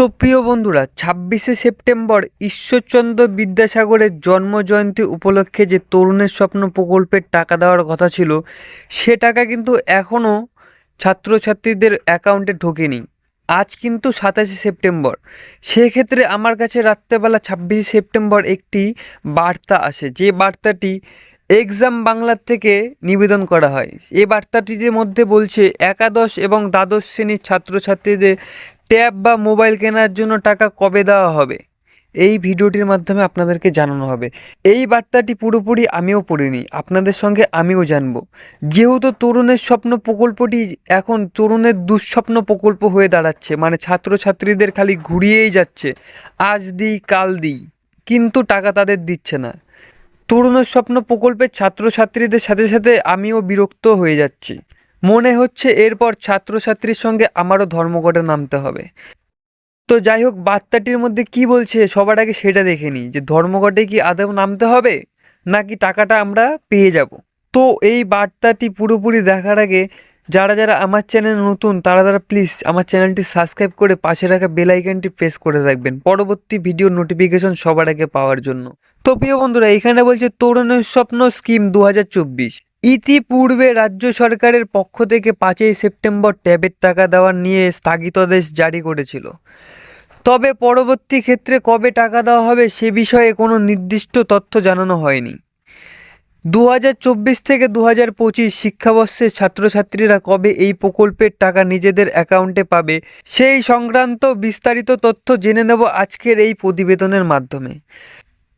তো প্রিয় বন্ধুরা, ছাব্বিশে সেপ্টেম্বর ঈশ্বরচন্দ্র বিদ্যাসাগরের জন্মজয়ন্তী উপলক্ষে যে তরুণের স্বপ্ন প্রকল্পের টাকা দেওয়ার কথা ছিল, সে টাকা কিন্তু এখনও ছাত্রছাত্রীদের অ্যাকাউন্টে ঢোকেনি। আজ কিন্তু সাতাশে সেপ্টেম্বর। সেক্ষেত্রে আমার কাছে রাত্রেবেলা ছাব্বিশে সেপ্টেম্বর একটি বার্তা আসে, যে বার্তাটি এক্সাম বাংলার থেকে নিবেদন করা হয়। এই বার্তাটির মধ্যে বলছে, একাদশ এবং দ্বাদশ শ্রেণির ছাত্রছাত্রীদের ট্যাব বা মোবাইল কেনার জন্য টাকা কবে দেওয়া হবে? এই ভিডিওটির মাধ্যমে আপনাদেরকে জানানো হবে। এই বার্তাটি পুরোপুরি আমিও পড়িনি আপনাদের সঙ্গে আমিও জানব। যেহেতু তরুণের স্বপ্ন প্রকল্পটি এখন তরুণের দুঃস্বপ্ন প্রকল্প হয়ে দাঁড়াচ্ছে মানে ছাত্রছাত্রীদের খালি ঘুরিয়েই যাচ্ছে, আজ দিই, কাল দিই, কিন্তু টাকা তাদের দিচ্ছে না। তরুণের স্বপ্ন প্রকল্পের ছাত্রছাত্রীদের সাথে সাথে আমিও বিরক্ত হয়ে যাচ্ছি। মনে হচ্ছে এরপর ছাত্রছাত্রীর সঙ্গে আমারও ধর্মঘটে নামতে হবে। তো যাই হোক, বার্তাটির মধ্যে কি বলছে সবার আগে সেটা দেখে নিই, যে ধর্মঘটে কি আদৌ নামতে হবে, নাকি টাকাটা আমরা পেয়ে যাব? তো এই বার্তাটি পুরোপুরি দেখার আগে যারা যারা আমার চ্যানেল নতুন, তারা তারা প্লিজ আমার চ্যানেলটি সাবস্ক্রাইব করে পাশে রাখা বেল আইকনটি প্রেস করে রাখবেন, পরবর্তী ভিডিও নোটিফিকেশন সবার আগে পাওয়ার জন্য। তো প্রিয় বন্ধুরা, এখানে বলছে তরুণের স্বপ্ন স্কিম দু হাজার চব্বিশ। ইতিপূর্বে রাজ্য সরকারের পক্ষ থেকে পাঁচই সেপ্টেম্বর ট্যাবের টাকা দেওয়ার নিয়ে স্থগিতাদেশ জারি করেছিল। তবে পরবর্তী ক্ষেত্রে কবে টাকা দেওয়া হবে সে বিষয়ে কোনো নির্দিষ্ট তথ্য জানানো হয়নি। দু হাজার চব্বিশ থেকে দু হাজার পঁচিশ শিক্ষাবর্ষের ছাত্রছাত্রীরা কবে এই প্রকল্পের টাকা নিজেদের অ্যাকাউন্টে পাবে, সেই সংক্রান্ত বিস্তারিত তথ্য জেনে নেব আজকের এই প্রতিবেদনের মাধ্যমে।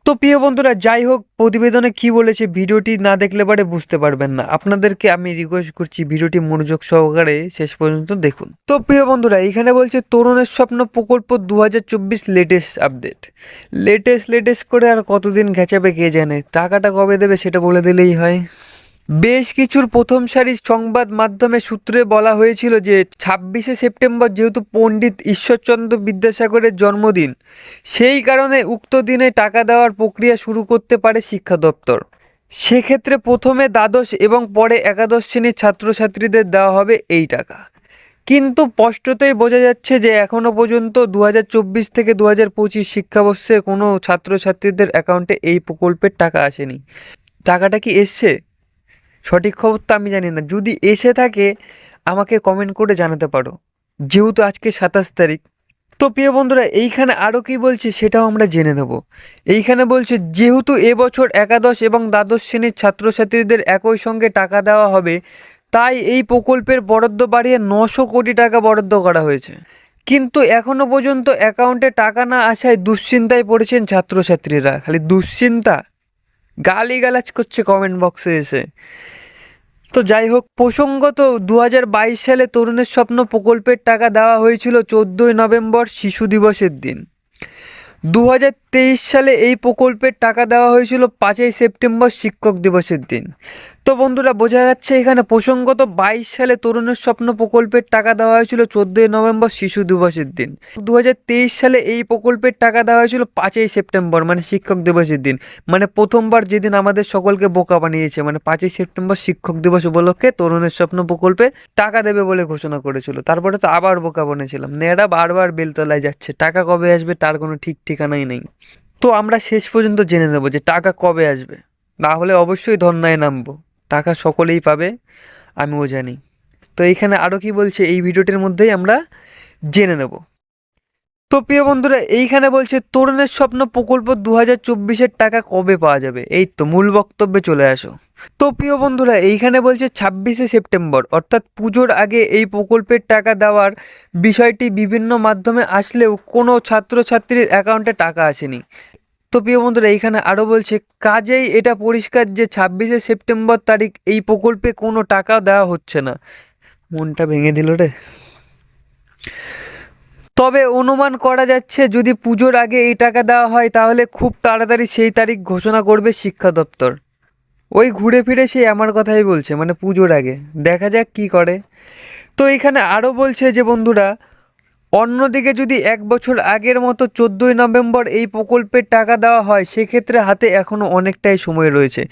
তো প্রিয় বন্ধুরা, যাই হোক, প্রতিবেদনে কি বলেছে ভিডিওটি না দেখলে পরে বুঝতে পারবেন না। আপনাদেরকে আমি রিকোয়েস্ট করছি ভিডিওটি মনোযোগ সহকারে শেষ পর্যন্ত দেখুন। তো প্রিয় বন্ধুরা, এখানে বলছে, তরুণের স্বপ্ন প্রকল্প দু হাজার চব্বিশ লেটেস্ট আপডেট লেটেস্ট লেটেস্ট করে আর কতদিন ঘেঁচাবে কে জানে? টাকাটা কবে দেবে সেটা বলে দিলেই হয়। বেশ কিছুর প্রথম সারির সংবাদ মাধ্যমে সূত্রে বলা হয়েছিল যে ছাব্বিশে সেপ্টেম্বর যেহেতু পণ্ডিত ঈশ্বরচন্দ্র বিদ্যাসাগরের জন্মদিন, সেই কারণে উক্ত দিনে টাকা দেওয়ার প্রক্রিয়া শুরু করতে পারে শিক্ষা দপ্তর। সেক্ষেত্রে প্রথমে দ্বাদশ এবং পরে একাদশ শ্রেণির ছাত্রছাত্রীদের দেওয়া হবে এই টাকা। কিন্তু স্পষ্টতই বোঝা যাচ্ছে যে এখনও পর্যন্ত দু হাজার চব্বিশ থেকে দু হাজার পঁচিশ শিক্ষাবর্ষে কোনো ছাত্রছাত্রীদের অ্যাকাউন্টে এই প্রকল্পের টাকা আসেনি। টাকাটা কি এসছে? সঠিক খবর তো আমি জানি না। যদি এসে থাকে, আমাকে কমেন্ট করে জানাতে পারো। যেহেতু আজকে সাতাশ তারিখ। তো প্রিয় বন্ধুরা, এইখানে আরও কী বলছে সেটাও আমরা জেনে নেব। এইখানে বলছে, যেহেতু এবছর একাদশ এবং দ্বাদশ শ্রেণির ছাত্রছাত্রীদের একই সঙ্গে টাকা দেওয়া হবে, তাই এই প্রকল্পের বরাদ্দ বাড়িয়ে নশো কোটি টাকা বরাদ্দ করা হয়েছে। কিন্তু এখনও পর্যন্ত অ্যাকাউন্টে টাকা না আসায় দুশ্চিন্তায় পড়েছেন ছাত্রছাত্রীরা। খালি দুশ্চিন্তা। গালিগালাজ করছে কমেন্ট বক্সে এসে। তো যাই হোক প্রসঙ্গত দু হাজার বাইশ সালে তরুণের স্বপ্ন প্রকল্পের টাকা দেওয়া হয়েছিল চোদ্দোই নভেম্বর শিশু দিবসের দিন। দু হাজার তেইশ সালে এই প্রকল্পের টাকা দেওয়া হয়েছিল পাঁচই সেপ্টেম্বর শিক্ষক দিবসের দিন। তো বন্ধুরা, বোঝা যাচ্ছে এখানে প্রসঙ্গত বাইশ সালে তরুণের স্বপ্ন প্রকল্পের টাকা দেওয়া হয়েছিল চোদ্দোই নভেম্বর শিশু দিবসের দিন। দু হাজার তেইশ সালে এই প্রকল্পের টাকা দেওয়া হয়েছিল পাঁচই সেপ্টেম্বর মানে শিক্ষক দিবসের দিন। মানে প্রথমবার যেদিন আমাদের সকলকে বোকা বানিয়েছে মানে পাঁচই সেপ্টেম্বর শিক্ষক দিবস উপলক্ষে তরুণের স্বপ্ন প্রকল্পে টাকা দেবে বলে ঘোষণা করেছিল। তারপরে তো আবার বোকা বানিয়েছিলাম নেড়া বারবার বেলতলায় যাচ্ছে। টাকা কবে আসবে, তার কোনো ঠিক ঠিক ঠিকানাই নেই। তো আমরা শেষ পর্যন্ত জেনে নেব যে টাকা কবে আসবে। না হলে অবশ্যই ধর্নায় নামবো। টাকা সকলেই পাবে, আমিও জানি। তো এখানে আরও কি বলছে এই ভিডিওটির মধ্যেই আমরা জেনে নেব। তো প্রিয় বন্ধুরা, এইখানে বলছে, তরুণের স্বপ্ন প্রকল্প দু হাজার টাকা কবে পাওয়া যাবে? এই তো মূল বক্তব্যে চলে আসো। তো প্রিয় বন্ধুরা, এইখানে বলছে, ছাব্বিশে সেপ্টেম্বর, অর্থাৎ পুজোর আগে এই প্রকল্পের টাকা দেওয়ার বিষয়টি বিভিন্ন মাধ্যমে আসলেও কোনো ছাত্রছাত্রীর অ্যাকাউন্টে টাকা আসেনি। তো প্রিয় বন্ধুরা, এইখানে আরও বলছে, কাজেই এটা পরিষ্কার যে ছাব্বিশে সেপ্টেম্বর তারিখ এই প্রকল্পে কোনো টাকা দেওয়া হচ্ছে না। মনটা ভেঙে দিল রে। তবে অনুমান করা যাচ্ছে, যদি পুজোর আগে এই টাকা দেওয়া হয়, তাহলে খুব তাড়াতাড়ি সেই তারিখ ঘোষণা করবে শিক্ষা দপ্তর। ওই ঘুরে ফিরে সে আমার কথাই বলছে মানে পুজোর আগে। দেখা যাক কি করে। তো এখানে আরও বলছে যে, বন্ধুরা, অন্যদিকে যদি এক বছর আগের মতো চোদ্দোই নভেম্বর এই প্রকল্পের টাকা দেওয়া হয়, সেক্ষেত্রে হাতে এখনও অনেকটাই সময় রয়েছে।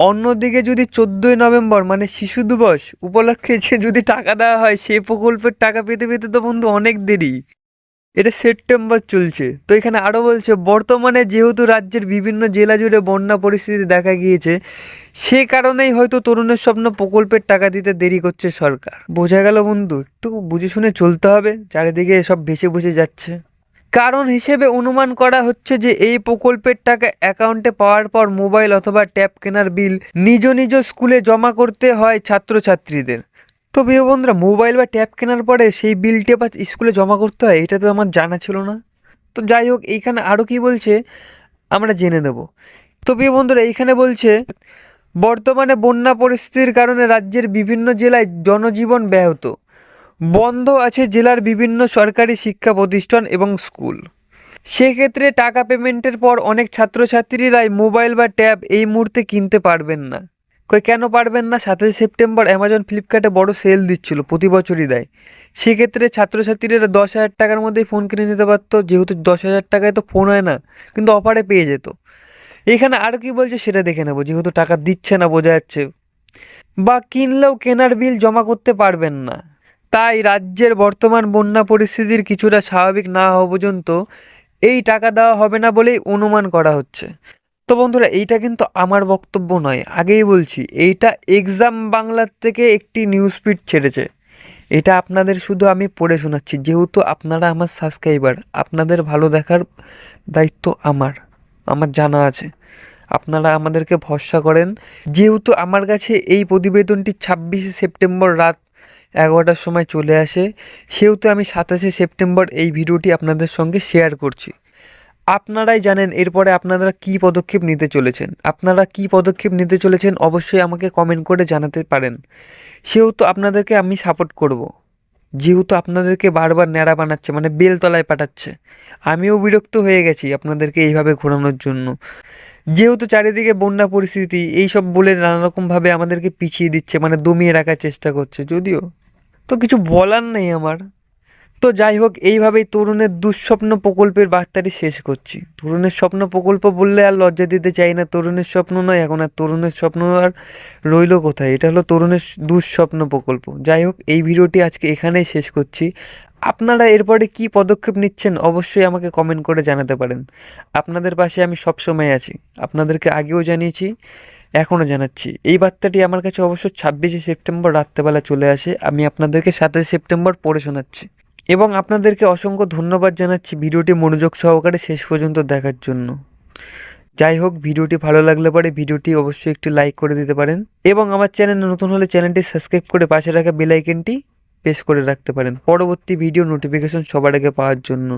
অন্যদিকে যদি চোদ্দোই নভেম্বর মানে শিশু দিবস উপলক্ষে যে যদি টাকা দেওয়া হয় সেই প্রকল্পের টাকা পেতে পেতে তো বন্ধু অনেক দেরি। এটা সেপ্টেম্বর চলছে। তো এখানে আরও বলছে, বর্তমানে যেহেতু রাজ্যের বিভিন্ন জেলা জুড়ে বন্যা পরিস্থিতি দেখা গিয়েছে, সে কারণেই হয়তো তরুণের স্বপ্ন প্রকল্পের টাকা দিতে দেরি করছে সরকার। বোঝা গেল বন্ধু, একটু বুঝে শুনে চলতে হবে, চারিদিকে সব ভেসে ভেসে যাচ্ছে। কারণ হিসেবে অনুমান করা হচ্ছে যে এই প্রকল্পের টাকা অ্যাকাউন্টে পাওয়ার পর মোবাইল অথবা ট্যাব কেনার বিল নিজ নিজ স্কুলে জমা করতে হয় ছাত্রছাত্রীদের। তো প্রিয় বন্ধুরা, মোবাইল বা ট্যাব কেনার পরে সেই বিলটি বা স্কুলে জমা করতে হয়, এটা তো আমার জানা ছিল না। তো যাই হোক, এইখানে আরও কি বলছে, আমরা জেনে নেব। তো প্রিয় বন্ধুরা, এইখানে বলছে, বর্তমানে বন্যা পরিস্থিতির কারণে রাজ্যের বিভিন্ন জেলায় জনজীবন ব্যাহত। বন্ধ আছে জেলার বিভিন্ন সরকারি শিক্ষা প্রতিষ্ঠান এবং স্কুল। সেক্ষেত্রে টাকা পেমেন্টের পর অনেক ছাত্রছাত্রীরাই মোবাইল বা ট্যাব এই মুহূর্তে কিনতে পারবেন না। কই, কেন পারবেন না? সাতাশে সেপ্টেম্বর অ্যামাজন ফ্লিপকার্টে বড় সেল দিচ্ছিল, প্রতি বছরই দেয়। সেক্ষেত্রে ছাত্রছাত্রীরা দশ হাজার টাকার মধ্যেই ফোন কিনে নিতে পারতো, যেহেতু দশ হাজার টাকায় তো ফোন হয় না, কিন্তু অফারে পেয়ে যেত। এখানে আর কি বলছে সেটা দেখে নেব, যেহেতু টাকা দিচ্ছে না, বোঝা যাচ্ছে। বা কিনলেও কেনার বিল জমা করতে পারবেন না। তাই রাজ্যের বর্তমান বন্যা পরিস্থিতির কিছুটা স্বাভাবিক না হওয়া পর্যন্ত এই টাকা দেওয়া হবে না বলেই অনুমান করা হচ্ছে। তো বন্ধুরা, এইটা কিন্তু আমার বক্তব্য নয়। আগেই বলছি, এইটা এক্সাম বাংলার থেকে একটি নিউজ ফিড ছেড়েছে। এটা আপনাদের শুধু আমি পড়ে শোনাচ্ছি, যেহেতু আপনারা আমার সাবস্ক্রাইবার, আপনাদের ভালো দেখার দায়িত্ব আমার আমার জানা আছে। আপনারা আমাদেরকে ভরসা করেন। যেহেতু আমার কাছে এই প্রতিবেদনটি ছাব্বিশে সেপ্টেম্বর রাত এগারোটার সময় চলে আসে। সেহেতু আমি সাতাশে সেপ্টেম্বর এই ভিডিওটি আপনাদের সঙ্গে শেয়ার করছি। আপনারাই জানেন এরপরে আপনারা কী পদক্ষেপ নিতে চলেছেন। আপনারা কী পদক্ষেপ নিতে চলেছেন অবশ্যই আমাকে কমেন্ট করে জানাতে পারেন। সেহেতু আপনাদেরকে আমি সাপোর্ট করব। যেহেতু আপনাদেরকে বারবার ন্যাড়া বানাচ্ছে মানে বেলতলায় পাঠাচ্ছে। আমিও বিরক্ত হয়ে গেছি আপনাদেরকে এইভাবে ঘোরানোর জন্য। যেহেতু চারিদিকে বন্যা পরিস্থিতি, এইসব বলে নানারকমভাবে আমাদেরকে পিছিয়ে দিচ্ছে মানে দমিয়ে রাখার চেষ্টা করছে। যদিও তো কিছু বলার নেই আমার। তো যাই হোক, এইভাবেই তরুণের দুঃস্বপ্ন প্রকল্পের বার্তাটি শেষ করছি। তরুণের স্বপ্ন প্রকল্প বললে আর লজ্জা দিতে চাই না, তরুণের স্বপ্ন নয় এখন আর তরুণের স্বপ্ন আর রইল কোথায়? এটা হলো তরুণের দুঃস্বপ্ন প্রকল্প। যাই হোক, এই ভিডিওটি আজকে এখানেই শেষ করছি। আপনারা এরপরে কি পদক্ষেপ নিচ্ছেন অবশ্যই আমাকে কমেন্ট করে জানাতে পারেন। আপনাদের পাশে আমি সবসময় আছি। আপনাদেরকে আগেও জানিয়েছি এখনও জানাচ্ছি। এই বার্তাটি আমার কাছে অবশ্য ছাব্বিশে সেপ্টেম্বর রাত্রেবেলা চলে আসে, আমি আপনাদেরকে সাতাশে সেপ্টেম্বর পড়ে শোনাচ্ছি। এবং আপনাদেরকে অসংখ্য ধন্যবাদ জানাচ্ছি ভিডিওটি মনোযোগ সহকারে শেষ পর্যন্ত দেখার জন্য। যাই হোক, ভিডিওটি ভালো লাগলে পরে ভিডিওটি অবশ্যই একটি লাইক করে দিতে পারেন। এবং আমার চ্যানেলে নতুন হলে চ্যানেলটি সাবস্ক্রাইব করে পাশে রাখা বেল আইকনটি প্রেস করে রাখতে পারেন। পরবর্তী ভিডিও নোটিফিকেশন সবার আগে পাওয়ার জন্য।